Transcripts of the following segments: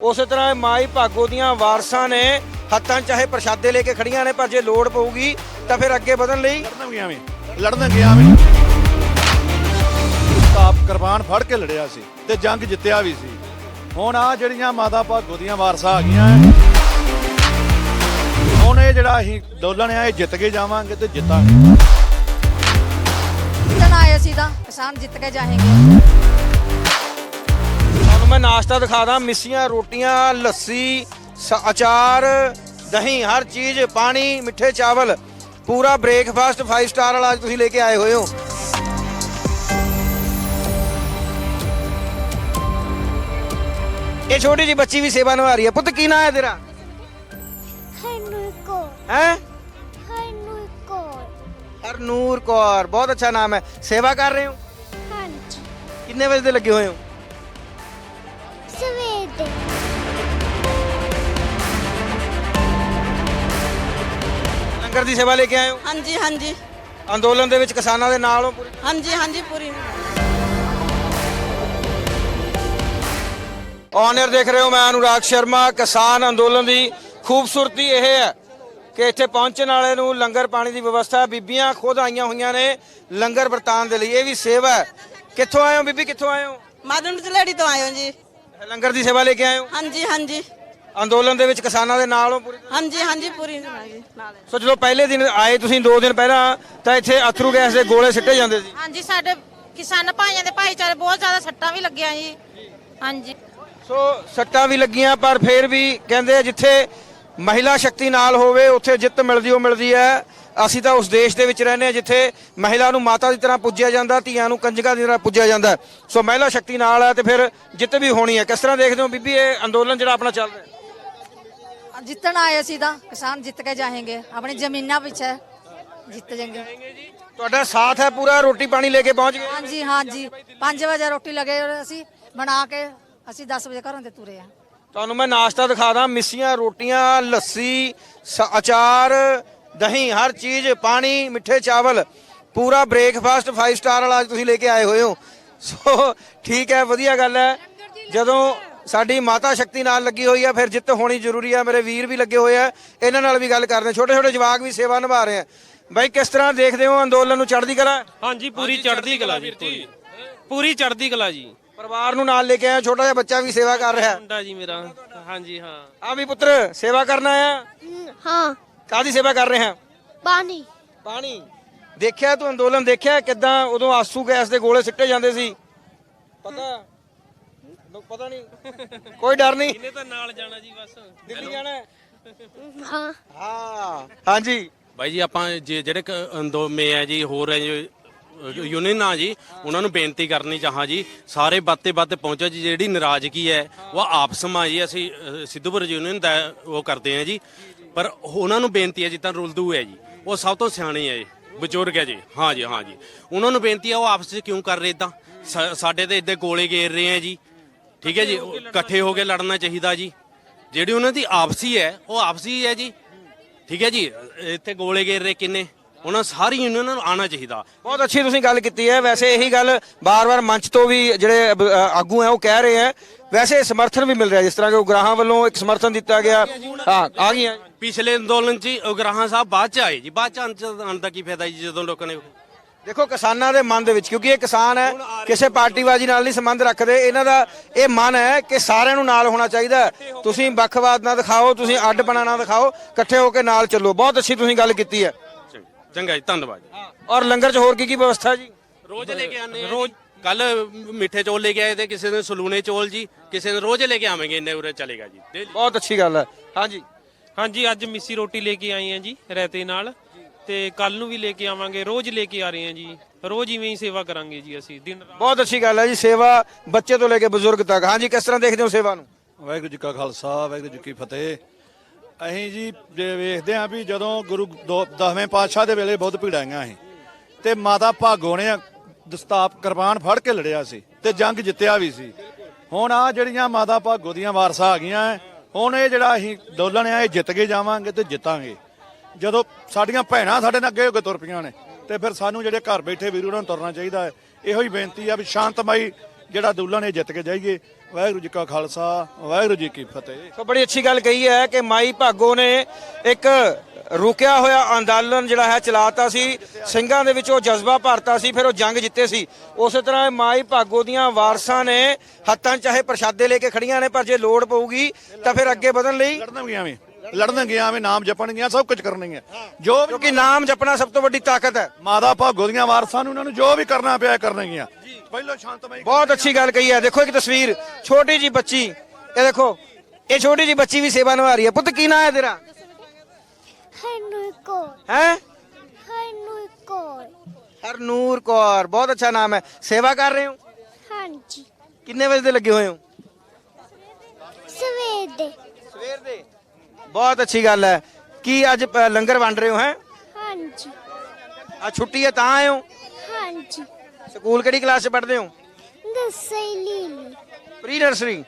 ਉਸੇ ਤਰ੍ਹਾਂ ਮਾਈ ਭਾਗੋ ਦੀਆਂ ਵਾਰਸਾਂ ਨੇ ਹੱਥਾਂ ਚਾਹੇ ਪ੍ਰਸ਼ਾਦੇ ਲੈ ਕੇ ਖੜੀਆਂ ਨੇ ਪਰ ਜੇ ਲੋੜ ਪਊਗੀ ਤਾਂ ਫਿਰ ਅੱਗੇ ਵਧਣ ਲਈ ਲੜਨ ਗਿਆ ਵੀ ਲੜਨ ਗਿਆ ਵੀ ਆਪ ਕੁਰਬਾਨ ਫੜ ਕੇ ਲੜਿਆ ਸੀ ਤੇ ਜੰਗ ਜਿੱਤਿਆ ਵੀ ਸੀ। ਹੁਣ ਆ ਜਿਹੜੀਆਂ ਮਾਤਾ ਭਾਗੋ ਦੀਆਂ ਵਾਰਸਾਂ ਆ ਗਈਆਂ। ਹੁਣ ਇਹ ਜਿਹੜਾ ਅਸੀਂ ਅੰਦੋਲਨ ਆ ਇਹ ਜਿੱਤ ਕੇ ਜਾਵਾਂਗੇ ਤੇ ਜਿੱਤਾਂਗੇ। ਜਿੱਤਣ ਆਏ ਅਸੀਂ ਤਾਂ ਕਿਸਾਨ ਜਿੱਤ ਕੇ ਜਾਏਂਗੇ। ਤੁਹਾਨੂੰ ਮੈਂ ਨਾਸ਼ਤਾ ਦਿਖਾ ਦਾਂ। ਮਿੱਸੀਆਂ ਰੋਟੀਆਂ ਲੱਸੀ ਅਚਾਰ ਦਹੀਂ ਹਰ ਚੀਜ਼ ਪਾਣੀ ਮਿੱਠੇ ਚਾਵਲ। ਪੂਰਾ ਬ੍ਰੇਕਫਾਸਟ 5 ਸਟਾਰ ਵਾਲਾ ਅੱਜ ਤੁਸੀਂ ਲੈ ਕੇ ਆਏ ਹੋਏ ਹੋ। ਇਹ ਛੋਟੀ ਜੀ ਬੱਚੀ ਵੀ ਸੇਵਾ ਨਿਭਾ ਰਹੀ ਹੈ। ਪੁੱਤ ਕੀ ਨਾਂ ਹੈ ਤੇਰਾ? ਹੈ? ਹਰਨੂਰ ਕੌਰ ਬਹੁਤ ਅੱਛਾ ਨਾਮ ਹੈ। ਸੇਵਾ ਕਰ ਰਹੇ ਹੋ? ਹਾਂਜੀ। ਕਿੰਨੇ ਵਜੇ ਦੇ ਲੱਗੇ ਹੋਏ ਹੋ? ਲੰਗਰ ਦੀ ਸੇਵਾ ਲੈ ਕੇ ਆਏ ਹੋ? ਹਾਂਜੀ ਹਾਂਜੀ। ਅੰਦੋਲਨ ਦੇ ਵਿੱਚ ਕਿਸਾਨਾਂ ਦੇ ਨਾਲ ਹੋ ਪੂਰੀ? ਹਾਂਜੀ ਹਾਂਜੀ ਪੂਰੀ। ਔਨਰ ਦੇਖ ਰਹੇ ਹੋ ਮੈਂ ਅਨੁਰਾਗ ਸ਼ਰਮਾ। ਕਿਸਾਨ ਅੰਦੋਲਨ ਦੀ ਖੂਬਸੂਰਤੀ ਇਹ ਹੈ ਕਿ ਇੱਥੇ ਪਹੁੰਚਣ ਵਾਲੇ ਨੂੰ ਲੰਗਰ ਪਾਣੀ ਦੀ ਵਿਵਸਥਾ ਬੀਬੀਆਂ ਖੁਦ ਆਈਆਂ ਹੋਈਆਂ ਨੇ ਲੰਗਰ ਵਰਤਾਨ ਦੇ ਲਈ। ਇਹ ਵੀ ਸੇਵਾ ਹੈ। ਕਿੱਥੋਂ ਆਏ ਹੋ ਬੀਬੀ? ਕਿੱਥੋਂ ਆਏ ਹੋ? ਮਾਦਨ ਚਲੇੜੀ ਤੋਂ ਆਇਓ ਜੀ। ਲੰਗਰ ਦੀ ਸੇਵਾ ਲੈ ਕੇ ਆਏ ਹੋ? ਹਾਂਜੀ ਹਾਂਜੀ। ਅੰਦੋਲਨ ਦੇ ਵਿੱਚ ਕਿਸਾਨਾਂ ਦੇ ਨਾਲ ਹੋ ਪੂਰੀ ਹਾਂਜੀ ਹਾਂਜੀ ਪੂਰੀ ਜੀ ਨਾਲ ਸੋ ਜਦੋਂ ਪਹਿਲੇ ਦਿਨ ਆਏ ਤੁਸੀਂ 2 ਦਿਨ ਪਹਿਲਾਂ ਤਾਂ ਇੱਥੇ ਅਥਰੂ ਗੈਸ ਦੇ ਗੋਲੇ ਸਿੱਟੇ ਜਾਂਦੇ ਸੀ। ਹਾਂਜੀ ਸਾਡੇ ਕਿਸਾਨ ਭਾਈਆਂ ਦੇ ਭਾਈਚਾਰੇ ਬਹੁਤ ਜ਼ਿਆਦਾ ਸੱਟਾਂ ਵੀ ਲੱਗੀਆਂ ਜੀ। ਹਾਂਜੀ। ਸੋ ਸੱਟਾਂ ਵੀ ਲੱਗੀਆਂ ਪਰ ਫਿਰ ਵੀ ਕਹਿੰਦੇ ਆ ਜਿੱਥੇ ਮਹਿਲਾ ਸ਼ਕਤੀ ਨਾਲ ਹੋਵੇ ਉੱਥੇ ਜਿੱਤ ਮਿਲਦੀ ਉਹ ਮਿਲਦੀ ਹੈ। ਅਸੀਂ ਤਾਂ ਉਸ ਦੇਸ਼ ਦੇ ਵਿੱਚ ਰਹਿੰਦੇ ਹਾਂ ਜਿੱਥੇ ਮਹਿਲਾ ਨੂੰ ਮਾਤਾ ਦੀ ਤਰ੍ਹਾਂ ਪੂਜਿਆ ਜਾਂਦਾ ਧੀਆਂ ਨੂੰ ਕੰਜਕਾਂ ਦੀ ਤਰ੍ਹਾਂ ਪੂਜਿਆ ਜਾਂਦਾ। ਸੋ ਮਹਿਲਾ ਸ਼ਕਤੀ ਨਾਲ ਹੈ ਤੇ ਫਿਰ ਜਿੱਤ ਵੀ ਹੋਣੀ ਹੈ। ਕਿਸ ਤਰ੍ਹਾਂ ਦੇਖਦੇ ਹੋ ਬੀਬੀ ਇਹ ਅੰਦੋਲਨ ਜਿਹੜਾ ਆਪਣਾ ਚੱਲ ਰਿਹਾ ਹੈ? ਜਿੱਤਣ ਆਏ ਅਸੀਂ ਤਾਂ। ਕਿਸਾਨ ਜਿੱਤ ਕੇ ਜਾਏਂਗੇ। ਆਪਣੀ ਜ਼ਮੀਨਾਂ ਪਿੱਛੇ ਜਿੱਤ ਜਾਏਂਗੇ। ਤੁਹਾਡਾ ਸਾਥ ਹੈ ਪੂਰਾ ਰੋਟੀ ਪਾਣੀ ਲੈ ਕੇ ਪਹੁੰਚ ਗਏ? ਹਾਂਜੀ ਹਾਂਜੀ। 5 ਵਜੇ ਰੋਟੀ ਲਗੇ ਔਰ ਅਸੀਂ ਬਣਾ ਕੇ ਅਸੀਂ 10 ਵਜੇ ਘਰੋਂ ਤੇ ਤੁਰੇ ਆ ਤੁਹਾਨੂੰ ਮੈਂ ਨਾਸ਼ਤਾ ਦਿਖਾ ਦਾਂ। ਮਿੱਸੀਆਂ ਰੋਟੀਆਂ ਲੱਸੀ ਸ- ਅਚਾਰ ਦਹੀਂ ਹਰ ਚੀਜ਼ ਪਾਣੀ ਮਿੱਠੇ ਚਾਵਲ ਪੂਰਾ ਬ੍ਰੇਕਫਾਸਟ 5 ਸਟਾਰ ਵਾਲਾ ਅੱਜ ਤੁਸੀਂ ਲੈ ਕੇ ਆਏ ਹੋਏ ਹੋ। ਸੋ ਠੀਕ ਹੈ ਵਧੀਆ ਗੱਲ ਹੈ। ਜਦੋਂ ਸਾਡੀ ਮਾਤਾ ਸ਼ਕਤੀ ਨਾਲ ਲੱਗੀ ਹੋਈ ਹੈ ਫਿਰ ਜਿੱਤ ਹੋਣੀ ਜ਼ਰੂਰੀ ਹੈ। ਮੇਰੇ ਵੀਰ ਵੀ ਲੱਗੇ ਹੋਏ ਆ। ਇਹਨਾਂ ਨਾਲ ਵੀ ਗੱਲ ਕਰਦੇ ਛੋਟੇ ਛੋਟੇ ਜਵਾਕ ਵੀ ਸੇਵਾ ਨਿਭਾ ਰਹੇ ਆ। ਬਾਈ ਕਿਸ ਤਰ੍ਹਾਂ ਦੇਖਦੇ ਹੋ ਅੰਦੋਲਨ ਨੂੰ ਚੜ੍ਹਦੀ ਕਲਾ? ਹਾਂਜੀ ਪੂਰੀ ਚੜ੍ਹਦੀ ਕਲਾ ਜੀ ਪੂਰੀ। ਪੂਰੀ ਚੜ੍ਹਦੀ ਕਲਾ ਜੀ। ਪਰਿਵਾਰ ਨੂੰ ਨਾਲ ਲੈ ਕੇ ਆਏ ਛੋਟਾ ਜਿਹਾ ਬੱਚਾ ਵੀ ਸੇਵਾ ਕਰ ਰਿਹਾ। ਮੁੰਡਾ ਜੀ ਮੇਰਾ। ਹਾਂਜੀ ਹਾਂ। ਆ ਵੀ ਪੁੱਤਰ ਸੇਵਾ ਕਰਨਾ ਆ ਹਾਂ। ਕਾਦੀ ਸੇਵਾ ਕਰ ਰਹੇ ਹਾਂ? ਪਾਣੀ। ਪਾਣੀ। ਦੇਖਿਆ ਤੂੰ ਅੰਦੋਲਨ ਦੇਖਿਆ ਕਿਦਾਂ ਉਦੋਂ ਆਸੂ ਗੈਸ ਦੇ ਗੋਲੇ ਸਿੱਟੇ ਜਾਂਦੇ ਸੀ? ਪਤਾ? ਲੋਕ ਪਤਾ ਨਹੀਂ। ਕੋਈ ਡਰ ਨਹੀਂ। ਇਹਨੇ ਤਾਂ ਨਾਲ ਜਾਣਾ ਜੀ ਬਸ। ਦਿੱਲੀ ਜਾਣਾ ਹੈ? ਹਾਂ। ਹਾਂ। ਹਾਂਜੀ। ਬਾਈ ਜੀ ਆਪਾਂ ਜੇ ਜਿਹੜੇ ਕ- ਅੰਦੋ ਮੇ ਆ ਜੀ ਹੋਰ ਹੈ ਜੀ ਯੂਨੀਅਨ ਆ ਜੀ ਉਹਨਾਂ ਨੂੰ ਬੇਨਤੀ ਕਰਨੀ ਚਾਹਾਂ ਜੀ ਸਾਰੇ ਬਾਤੇ ਬਾਤੇ ਪਹੁੰਚੋ ਜੀ ਜਿਹੜੀ ਨਾਰਾਜ਼ਗੀ ਹੈ ਉਹ ਆਪਸ ਵਿੱਚ ਜੀ ਅਸੀਂ ਅ, ਸਿੱਧੂਪੁਰ ਯੂਨੀਅਨ ਦਾ ਉਹ ਕਰਦੇ ਆ ਜੀ। ਪਰ ਉਹਨਾਂ ਨੂੰ ਬੇਨਤੀ ਹੈ, ਜਿੱਦਾਂ ਰੁਲਦੂ ਹੈ ਜੀ, ਉਹ ਸਭ ਤੋਂ ਸਿਆਣੇ ਹੈ ਜੀ ਬਜ਼ੁਰਗ ਹੈ ਜੀ। ਹਾਂ ਜੀ ਹਾਂ ਜੀ। ਉਹਨਾਂ ਨੂੰ ਬੇਨਤੀ ਹੈ, ਉਹ ਆਪਸ ਵਿੱਚ ਕਿਉਂ ਕਰ ਰਹੇ ਇਦਾਂ ਸਾਡੇ ਤੇ ਇੱਦੇ ਗੋਲੇ ਗੇਰ ਰਹੇ ਹੈ ਜੀ। ਠੀਕ ਹੈ ਜੀ, ਉਹ ਇਕੱਠੇ ਹੋ ਕੇ ਲੜਨਾ ਚਾਹੀਦਾ ਜੀ। ਜਿਹੜੀ ਉਹਨਾਂ ਦੀ ਆਪਸੀ ਹੈ, ਉਹ ਆਪਸੀ ਹੈ ਜੀ। ਠੀਕ ਹੈ ਜੀ, ਇੱਥੇ ਗੋਲੇ ਗੇਰ ਰਹੇ ਕਿੰਨੇ? ਉਹਨਾਂ ਸਾਰੀ ਯੂਨੀਅਨ ਨੂੰ ਆਣਾ ਚਾਹੀਦਾ। ਬਹੁਤ ਅੱਛੀ ਤੁਸੀਂ ਗੱਲ ਕੀਤੀ ਹੈ। ਵੈਸੇ ਇਹੀ ਗੱਲ ਬਾਰ-ਬਾਰ ਮੰਚ ਤੋਂ ਵੀ ਜਿਹੜੇ ਆਗੂ ਹੈ, ਉਹ ਕਹਿ ਰਹੇ ਹੈ ਵੈਸੇ ਸਮਰਥਨ ਵੀ ਮਿਲ ਰਿਹਾ ਜਿਸ ਤਰ੍ਹਾਂ ਕਿ ਉਗਰਾਹਾਂ ਵੱਲੋਂ ਇੱਕ ਸਮਰਥਨ ਦਿੱਤਾ ਗਿਆ। ਹਾਂ ਆ ਗਈਆਂ। ਪਿਛਲੇ ਅੰਦੋਲਨ 'ਚ ਉਗਰਾਹਾਂ ਸਾਹਿਬ ਬਾਅਦ 'ਚ ਆਏ ਜੀ। ਬਾਅਦ 'ਚ ਆਉਣ 'ਚ ਆਉਣ ਦਾ ਕੀ ਫਾਇਦਾ ਜੀ ਜਦੋਂ ਲੋਕਾਂ ਨੇ ਦੇਖੋ ਕਿਸਾਨਾਂ ਦੇ ਮਨ ਦੇ ਵਿੱਚ ਕਿਉਂਕਿ ਇਹ ਕਿਸਾਨ ਹੈ ਕਿਸੇ ਪਾਰਟੀਬਾਜ਼ੀ ਨਾਲ ਨਹੀਂ ਸੰਬੰਧ ਰੱਖਦੇ। ਇਹਨਾਂ ਦਾ ਇਹ ਮਨ ਹੈ ਕਿ ਸਾਰਿਆਂ ਨੂੰ ਨਾਲ ਹੋਣਾ ਚਾਹੀਦਾ। ਤੁਸੀਂ ਵੱਖਵਾਦ ਨਾ ਦਿਖਾਓ ਤੁਸੀਂ ਅੱਡਪਣਾ ਨਾ ਦਿਖਾਓ ਇਕੱਠੇ ਹੋ ਕੇ ਨਾਲ ਚੱਲੋ। ਬਹੁਤ ਅੱਛੀ ਤੁਸੀਂ ਗੱਲ ਕੀਤੀ ਹੈ। ਚੰਗਾ ਜੀ ਧੰਨਵਾਦ। ਔਰ ਲੰਗਰ 'ਚ ਹੋਰ ਕੀ ਕੀ ਵਿਵਸਥਾ ਜੀ? ਰੋਜ਼ ਲੈ ਕੇ ਆਨੇ ਰੋਜ਼ ਕੱਲ ਮਿੱਠੇ ਚੌਲ ਲੈ ਕੇ ਆਏ ਤੇ ਕਿਸੇ ਨੇ ਸਲੂਣੇ ਚੌਲ ਜੀ ਕਿਸੇ ਨੇ ਰੋਜ਼ ਲੈ ਕੇ ਆਵਾਂਗੇ ਇੰਨੇ ਉਰੇ ਚਲੇਗਾ ਜੀ। daily। ਬਹੁਤ ਅੱਛੀ ਗੱਲ ਹੈ। ਹਾਂਜੀ। ਹਾਂਜੀ ਅੱਜ ਮਿੱਸੀ ਰੋਟੀ ਲੈ ਕੇ ਆਏ ਆ ਜੀ ਰਾਇਤੇ ਨਾਲ। ਤੇ ਕੱਲ ਨੂੰ ਵੀ ਲੈ ਕੇ ਆਵਾਂਗੇ ਰੋਜ਼ ਲੈ ਕੇ ਆ ਰਹੇ ਆ ਜੀ। ਰੋਜ਼ ਇਵੇਂ ਹੀ ਸੇਵਾ ਕਰਾਂਗੇ ਜੀ ਅਸੀਂ ਦਿਨ ਰਾਤ। ਬਹੁਤ ਅੱਛੀ ਗੱਲ ਹੈ ਜੀ ਸੇਵਾ ਬੱਚੇ ਤੋਂ ਲੈ ਕੇ ਬਜ਼ੁਰਗ ਤੱਕ। ਹਾਂਜੀ ਕਿਸ ਤਰ੍ਹਾਂ ਦੇਖਦੇ ਹੋ ਸੇਵਾ ਨੂੰ? ਵਾਹਿਗੁਰੂ ਜੀ ਕਾ ਖਾਲਸਾ ਵਾਹਿਗੁਰੂ ਜੀ ਕੀ ਫਤਿਹ। ਅਸੀਂ ਜੀ ਜੇ ਵੇਖਦੇ ਹਾਂ ਵੀ ਜਦੋਂ ਗੁਰੂ ਦੋ- ਦਸਵੇਂ ਪਾਤਸ਼ਾਹ ਦੇ ਵੇਲੇ ਬਹੁਤ ਭੀੜਾਂ ਆਈਆਂ ਸੀ ਤੇ ਮਾਤਾ ਭਾਗੋ ਨੇ ਦਸਤਾਪ ਕੁਰਬਾਨ ਫੜ ਕੇ ਲੜਿਆ ਸੀ ਤੇ ਜੰਗ ਜਿੱਤਿਆ ਵੀ ਸੀ। ਹੁਣ ਆ ਜਿਹੜੀਆਂ ਮਾਤਾ ਭਾਗੋ ਦੀਆਂ ਵਾਰਸਾਂ ਆ ਗਈਆਂ ਐ, ਹੁਣ ਇਹ ਜਿਹੜਾ ਅਸੀਂ ਅੰਦੋਲਨ ਆ ਇਹ ਜਿੱਤ ਕੇ ਜਾਵਾਂਗੇ ਤੇ ਜਿੱਤਾਂਗੇ। ਜਦੋਂ ਸਾਡੀਆਂ ਭੈਣਾਂ ਸਾਡੇ ਨਾਲ ਅੱਗੇ ਹੋ ਕੇ ਤੁਰ ਪਈਆਂ ਨੇ ਤੇ ਫਿਰ ਸਾਨੂੰ ਜਿਹੜੇ ਘਰ ਬੈਠੇ ਵੀਰ ਉਹਨਾਂ ਨੂੰ ਤੁਰਨਾ ਚਾਹੀਦਾ ਹੈ ਇਹੋ ਹੀ ਬੇਨਤੀ ਆ ਵੀ ਸ਼ਾਂਤਮਈ ਜਿਹੜਾ ਅੰਦੋਲਨ ਇਹ ਜਿੱਤ ਕੇ ਜਾਈਏ। ਵਾਹਿਗੁਰੂ ਜੀ ਕਾ ਖਾਲਸਾ ਵਾਹਿਗੁਰੂ ਜੀ ਕੀ ਫਤਿਹ। ਸੋ ਬੜੀ ਅੱਛੀ ਗੱਲ ਕਹੀ ਹੈ ਕਿ ਮਾਈ ਭਾਗੋ ਨੇ ਇੱਕ ਰੁਕਿਆ ਹੋਇਆ ਅੰਦੋਲਨ ਜਿਹੜਾ ਹੈ ਚਲਾਤਾ ਸੀ ਸਿੰਘਾਂ ਦੇ ਵਿੱਚ ਉਹ ਜਜ਼ਬਾ ਭਰਤਾ ਸੀ ਫਿਰ ਉਹ ਜੰਗ ਜਿੱਤੇ ਸੀ। ਉਸੇ ਤਰ੍ਹਾਂ ਇਹ ਮਾਈ ਭਾਗੋ ਦੀਆਂ ਵਾਰਸਾਂ ਨੇ ਹੱਥਾਂ ਚਾਹੇ ਪ੍ਰਸ਼ਾਦੇ ਲੈ ਕੇ ਖੜੀਆਂ ਨੇ ਪਰ ਜੇ ਲੋੜ ਪਊਗੀ ਤਾਂ ਫਿਰ ਅੱਗੇ ਵਧਣ ਲਈ ਲੜਨ ਵੀ। ਗਿਆ ਵੀ ਨਾਮ ਜਪਣ ਗਿਆ ਸਭ ਕੁਝ ਕਰਨਗੀਆਂ ਜੋ ਵੀ ਕਿਉਂਕਿ ਨਾਮ ਜਪਣਾ ਸਭ ਤੋਂ ਵੱਡੀ ਤਾਕਤ ਹੈ। ਮਾਦਾ ਭਾਗੋ ਦੀਆਂ ਵਾਰਸਾਂ ਨੂੰ ਉਹਨਾਂ ਨੂੰ ਜੋ ਵੀ ਕਰਨਾ ਪਿਆ ਕਰਨਗੀਆਂ। ਪਹਿਲਾਂ ਸ਼ਾਂਤਮਈ ਬਹੁਤ ਅੱਛੀ ਗੱਲ ਕਹੀ ਹੈ। ਦੇਖੋ ਇੱਕ ਤਸਵੀਰ ਛੋਟੀ ਜੀ ਬੱਚੀ। ਇਹ ਦੇਖੋ ਇਹ ਛੋਟੀ ਜੀ ਬੱਚੀ ਵੀ ਸੇਵਾ ਨਿਭਾ ਰਹੀ ਹੈ। ਪੁੱਤ ਕੀ ਨਾਂ ਹੈ ਤੇਰਾ? ਹਰਨੂਰ ਕੌਰ। ਹੈ? ਹਰਨੂਰ ਕੌਰ। ਹਰਨੂਰ ਕੌਰ ਬਹੁਤ ਅੱਛਾ ਨਾਮ ਹੈ। ਸੇਵਾ ਕਰ ਰਹੇ ਹੋ? ਹਾਂਜੀ। ਕਿੰਨੇ ਵਜੇ ਦੇ ਲੱਗੇ ਹੋਏ ਹੋ? ਸਵੇਰ ਦੇ। ਸਵੇਰ ਦੇ? ਬਹੁਤ ਅੱਛੀ ਗੱਲ ਹੈ। ਕੀ ਅੱਜ ਅ, ਲੰਗਰ ਵੰਡ ਰਹੇ ਹੋ ਹੈ? ਹਾਂਜੀ। ਆ ਛੁੱਟੀ ਹੈ ਤਾਂ ਆਏ ਹੋ? ਹਾਂਜੀ। ਸਕੂਲ ਕਿਹੜੀ ਕਲਾਸ 'ਚ ਪੜ੍ਹਦੇ ਹੋ? ਦੱਸਈ ਲੀਲੀ ਪ੍ਰੀ ਨਰਸਰੀ।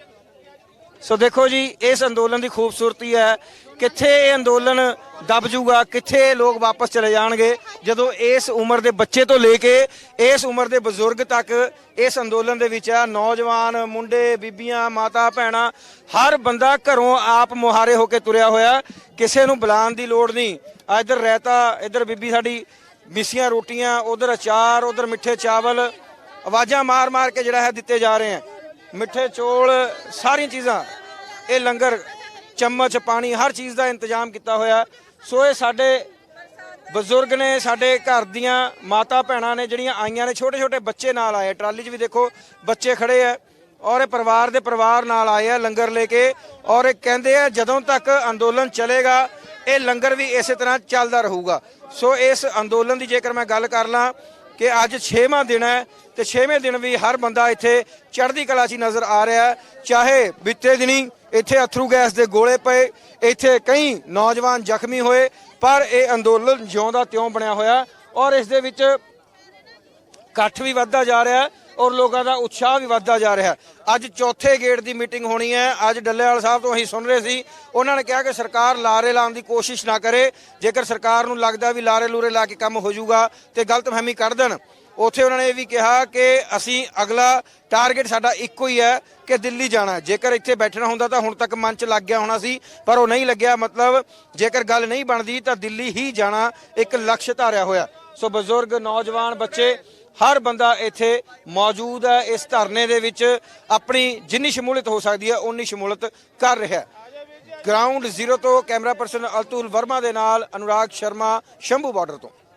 ਸੋ ਦੇਖੋ ਜੀ, ਇਸ ਅੰਦੋਲਨ ਦੀ ਖੂਬਸੂਰਤੀ ਹੈ, ਕਿੱਥੇ ਇਹ ਅੰਦੋਲਨ ਦਬ ਜੂਗਾ, ਕਿੱਥੇ ਇਹ ਲੋਕ ਵਾਪਸ ਚਲੇ ਜਾਣਗੇ, ਜਦੋਂ ਇਸ ਉਮਰ ਦੇ ਬੱਚੇ ਤੋਂ ਲੈ ਕੇ ਇਸ ਉਮਰ ਦੇ ਬਜ਼ੁਰਗ ਤੱਕ ਇਸ ਅੰਦੋਲਨ ਦੇ ਵਿੱਚ ਆ, ਨੌਜਵਾਨ, ਮੁੰਡੇ, ਬੀਬੀਆਂ, ਮਾਤਾ, ਭੈਣਾਂ, ਹਰ ਬੰਦਾ ਘਰੋਂ ਆਪ ਮੁਹਾਰੇ ਹੋ ਕੇ ਤੁਰਿਆ ਹੋਇਆ, ਕਿਸੇ ਨੂੰ ਬੁਲਾਉਣ ਦੀ ਲੋੜ ਨਹੀਂ। ਆ ਇੱਧਰ ਰਹਿਤਾ, ਇੱਧਰ ਬੀਬੀ ਸਾਡੀ, ਮਿੱਸੀਆਂ, ਰੋਟੀਆਂ, ਉਧਰ ਅਚਾਰ, ਉਧਰ ਮਿੱਠੇ ਚਾਵਲ, ਆਵਾਜ਼ਾਂ ਮਾਰ-ਮਾਰ ਕੇ ਜਿਹੜਾ ਹੈ ਦਿੱਤੇ ਜਾ ਰਹੇ ਹੈ। ਮਿੱਠੇ ਚੋਲ, ਸਾਰੀਆਂ ਚੀਜ਼ਾਂ। ਇਹ ਲੰਗਰ, ਚਮਚ, ਪਾਣੀ, ਹਰ ਚੀਜ਼ ਦਾ ਇੰਤਜ਼ਾਮ ਕੀਤਾ ਹੋਇਆ। ਸੋ ਇਹ ਸਾਡੇ ਬਜ਼ੁਰਗ ਨੇ, ਸਾਡੇ ਘਰ ਦੀਆਂ ਮਾਤਾ ਭੈਣਾਂ ਨੇ, ਜਿਹੜੀਆਂ ਆਈਆਂ ਨੇ ਛੋਟੇ ਛੋਟੇ ਬੱਚੇ ਨਾਲ ਆਏ। ਟਰਾਲੀ 'ਚ ਵੀ ਦੇਖੋ, ਬੱਚੇ ਖੜੇ ਆ ਔਰ ਇਹ ਪਰਿਵਾਰ ਦੇ ਪਰਿਵਾਰ ਨਾਲ ਆਏ ਆ ਲੰਗਰ ਲੈ ਕੇ ਔਰ ਇਹ ਕਹਿੰਦੇ ਆ, ਜਦੋਂ ਤੱਕ ਅੰਦੋਲਨ ਚੱਲੇਗਾ, ਇਹ ਲੰਗਰ ਵੀ ਇਸੇ ਤਰ੍ਹਾਂ ਚੱਲਦਾ ਰਹੂਗਾ। ਸੋ ਇਸ ਅੰਦੋਲਨ ਦੀ ਜੇਕਰ ਮੈਂ ਗੱਲ ਕਰ ਲਾਂ ਕਿ ਅੱਜ 6ਵਾਂ ਦਿਨ ਹੈ ਤੇ 6ਵੇਂ ਦਿਨ ਵੀ ਹਰ ਬੰਦਾ ਇੱਥੇ ਚੜ੍ਹਦੀ ਕਲਾ 'ਚ ਨਜ਼ਰ ਆ ਰਿਹਾ ਹੈ। ਚਾਹੇ ਬੀਤੇ ਦਿਨੀ ਇੱਥੇ ਅਥਰੂ ਗੈਸ ਦੇ ਗੋਲੇ ਪਏ, ਇੱਥੇ ਕਈ ਨੌਜਵਾਨ ਜ਼ਖਮੀ ਹੋਏ, ਪਰ ਇਹ ਅੰਦੋਲਨ ਜਿਉਂ ਦਾ ਤਿਉਂ ਬਣਿਆ ਹੋਇਆ ਔਰ ਇਸ ਦੇ ਵਿੱਚ ਇਕੱਠ ਵੀ ਵੱਧਦਾ ਜਾ ਰਿਹਾ ਹੈ। ਔਰ ਲੋਕਾਂ ਦਾ ਉਤਸ਼ਾਹ ਵੀ ਵੱਧਦਾ ਜਾ ਰਿਹਾ। ਅੱਜ ਚੌਥੇ ਗੇੜ ਦੀ ਮੀਟਿੰਗ ਹੋਣੀ ਹੈ। ਅੱਜ ਡੱਲੇਵਾਲ ਸਾਹਿਬ ਤੋਂ ਅਸੀਂ ਸੁਣ ਰਹੇ ਸੀ। ਉਹਨਾਂ ਨੇ ਕਿਹਾ ਕਿ ਸਰਕਾਰ ਲਾਰੇ ਲਾਉਣ ਦੀ ਕੋਸ਼ਿਸ਼ ਨਾ ਕਰੇ। ਜੇਕਰ ਸਰਕਾਰ ਨੂੰ ਲੱਗਦਾ ਵੀ ਲਾਰੇ ਲੂਰੇ ਲਾ ਕੇ ਕੰਮ ਹੋ ਜਾਊਗਾ ਤੇ ਗਲਤਫਹਿਮੀ ਕੱਢ ਦੇਣ, ਉੱਥੇ ਉਹਨਾਂ ਨੇ ਇਹ ਵੀ ਕਿਹਾ ਕਿ ਅਸੀਂ ਅਗਲਾ ਟਾਰਗੇਟ ਸਾਡਾ ਇੱਕੋ ਹੀ ਹੈ ਕਿ ਦਿੱਲੀ ਜਾਣਾ ਜੇਕਰ ਇੱਥੇ ਬੈਠਣਾ ਹੁੰਦਾ ਤਾਂ ਹੁਣ ਤੱਕ ਮਨ 'ਚ ਲੱਗ ਗਿਆ ਹੋਣਾ ਸੀ, ਪਰ ਉਹ ਨਹੀਂ ਲੱਗਿਆ। ਮਤਲਬ ਜੇਕਰ ਗੱਲ ਨਹੀਂ ਬਣਦੀ ਤਾਂ ਦਿੱਲੀ ਹੀ ਜਾਣਾ ਇੱਕ ਲਕਸ਼ ਧਾਰਿਆ ਹੋਇਆ। ਸੋ ਬਜ਼ੁਰਗ, ਨੌਜਵਾਨ ਬੱਚੇ ਹਰ ਬੰਦਾ ਇੱਥੇ ਮੌਜੂਦ ਹੈ, ਇਸ ਧਰਨੇ ਦੇ ਵਿੱਚ ਆਪਣੀ ਜਿੰਨੀ ਸ਼ਮੂਲੀਅਤ ਹੋ ਸਕਦੀ ਹੈ ਉਨੀ ਸ਼ਮੂਲੀਅਤ ਕਰ ਰਿਹਾ ਗਰਾਊਂਡ ਜ਼ੀਰੋ ਤੋਂ ਕੈਮਰਾ ਪਰਸਨ ਅਤੁਲ ਵਰਮਾ ਦੇ ਨਾਲ ਅਨੁਰਾਗ ਸ਼ਰਮਾ, ਸ਼ੰਭੂ ਬਾਰਡਰ ਤੋਂ।